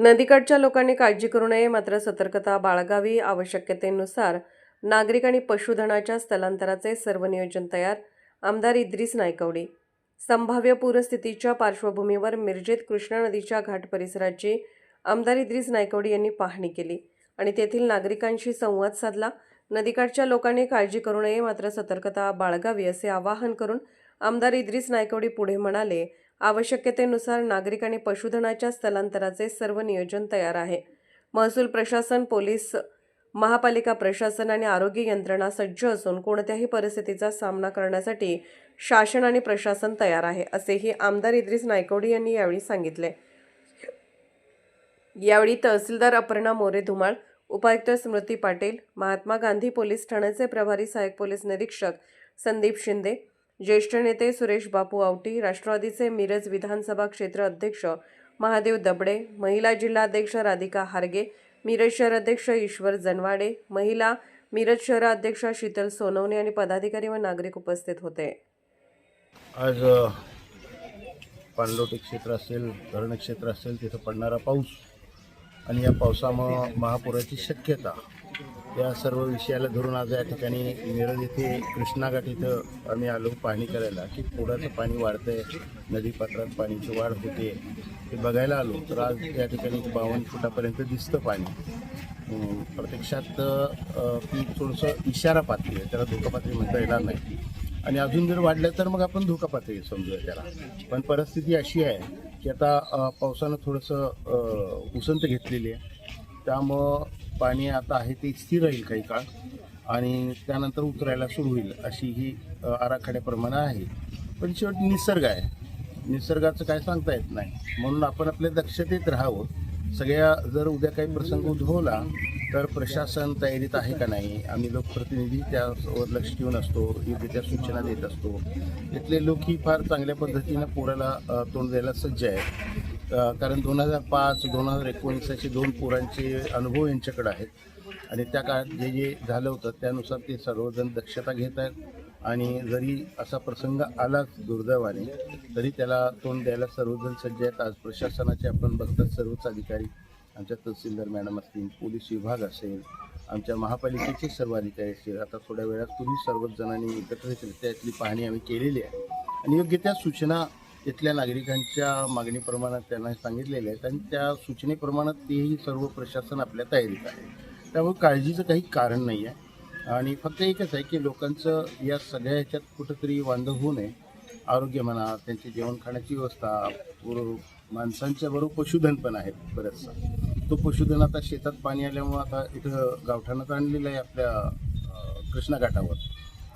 नदीकाठच्या लोकांनी काळजी करू नये मात्र सतर्कता बाळगावी. आवश्यकतेनुसार नागरिक आणि पशुधनाच्या स्थलांतराचे सर्व नियोजन तयार. आमदार इद्रिस नायकवडी. संभाव्य पूरस्थितीच्या पार्श्वभूमीवर मिरजेत कृष्णा नदीच्या घाट परिसराची आमदार इद्रिस नायकवडी यांनी पाहणी केली आणि तेथील नागरिकांशी संवाद साधला. नदीकाठच्या लोकांनी काळजी करू नये मात्र सतर्कता बाळगावी असे आवाहन करून आमदार इद्रिस नायकवडी पुढे म्हणाले आवश्यकतेनुसार नागरिक आणि पशुधनाच्या स्थलांतराचे सर्व नियोजन तयार आहे. महसूल प्रशासन पोलीस महापालिका प्रशासन आणि आरोग्य यंत्रणा सज्ज असून कोणत्याही परिस्थितीचा सामना करण्यासाठी शासन आणि प्रशासन तयार आहे असेही आमदार इद्रिस नायकोडी यांनी यावेळी सांगितले. यावेळी तहसीलदार अपर्णा मोरे धुमाळ उपायुक्त स्मृती पाटील महात्मा गांधी पोलीस ठाण्याचे प्रभारी सहाय्यक पोलीस निरीक्षक संदीप शिंदे ज्येष्ठ नेते सुरेश बापू आवटी राष्ट्रवादीचे मिरज विधानसभा क्षेत्र अध्यक्ष महादेव दबडे महिला जिल्हाध्यक्ष राधिका हारगे मिरज शहर अध्यक्ष ईश्वर जनवाडे महिला मिरज शहर अध्यक्ष शीतल सोनवणे आणि पदाधिकारी व नागरिक उपस्थित होते. आज अ, पाणलोटी क्षेत्र असेल धरण क्षेत्र असेल तिथं पडणारा पाऊस आणि या पावसामुळं महापुराची शक्यता. या सर्व विषयाला धरून आज या ठिकाणी मिरज येथे कृष्णाघाट इथं आम्ही आलो पाणी करायला की पुराचं पाणी वाढतंय नदीपात्रात पाण्याची वाढ होते. ते बघायला आलो तर आज या ठिकाणी बावन्न फुटापर्यंत दिसतं पाणी. प्रत्यक्षात ती थोडंसं इशारा पातळी आहे त्याला धोका पातळी म्हणता येणार नाही. आणि अजून जर वाढलं तर मग आपण धोका पातळी समजूया त्याला. पण परिस्थिती अशी आहे की आता पावसानं थोडंसं उसंत घेतलेली आहे. त्यामुळं पाणी आता आहे ते स्थिर राहील काही काळ आणि त्यानंतर उतरायला सुरू होईल अशी ही आराखड्याप्रमाणे आहे. पण शेवटी निसर्ग आहे. निसर्गाचं काय सांगता येत नाही. म्हणून आपण आपल्या दक्षतेत राहावं. सगळ्या जर उद्या काही प्रसंग उद्भवला तर प्रशासन तयारीत आहे का नाही? आम्ही लोकप्रतिनिधी त्यावर लक्ष ठेवून असतो योग्य त्या सूचना देत असतो. इथले लोक ही फार चांगल्या पद्धतीनं पुराला तोंड द्यायला सज्ज आहेत. कारण दोन हजार पाच दोन हजार एकोणीस असे दोन पुरांचे अनुभव यांच्याकडे आहेत. आणि त्या काळात जे जे झालं होतं त्यानुसार ते सर्वजण दक्षता घेत आहेत. आणि जरी असा प्रसंग आलाच दुर्दैवाने तरी त्याला तोंड द्यायला सर्वजण सज्ज आहेत. आज प्रशासनाचे आपण बघतात सर्वच अधिकारी आमच्या तहसीलदार मॅडम असतील पोलीस विभाग असेल आमच्या महापालिकेचे सर्व अधिकारी असतील. आता थोड्या वेळात तुम्ही सर्वच जणांनी एकत्रित त्यातली पाहणी आम्ही केलेली आहे. आणि योग्य त्या सूचना इथल्या नागरिकांच्या मागणीप्रमाणे त्यांना सांगितलेलं आहे. आणि त्या सूचनेप्रमाणे तेही सर्व प्रशासन आपल्या तयारीत आहे. त्यामुळे काळजीचं काही कारण नाही आहे. आणि फक्त एकच आहे की लोकांचं या सगळ्या ह्याच्यात कुठंतरी वांदं होऊ नये. आरोग्य म्हणा त्यांची जेवण खाण्याची व्यवस्था माणसांच्या बरोबर पशुधन पण आहे बऱ्याचसा तो पशुधन आता शेतात पाणी आल्यामुळं आता इथं गावठाणात आणलेलं आहे आपल्या कृष्णाघाटावर कृष्णा घाटावर.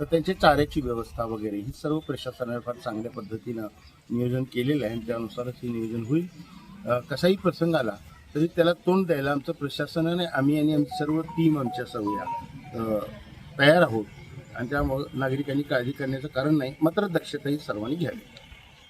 तर त्यांची चाऱ्याची व्यवस्था वगैरे ही सर्व प्रशासनाने फार चांगल्या पद्धतीनं नियोजन केलेलं आहे. आणि त्यानुसारच हे नियोजन होईल. कसाही प्रसंग आला तरी त्याला तोंड द्यायला आमचं प्रशासनाने आम्ही आणि आमची सर्व टीम आमच्या सर्व या तयार आहोत. आणि त्यामुळं नागरिकांनी काळजी करण्याचं कारण नाही. मात्र दक्षताही सर्वांनी घ्यावी.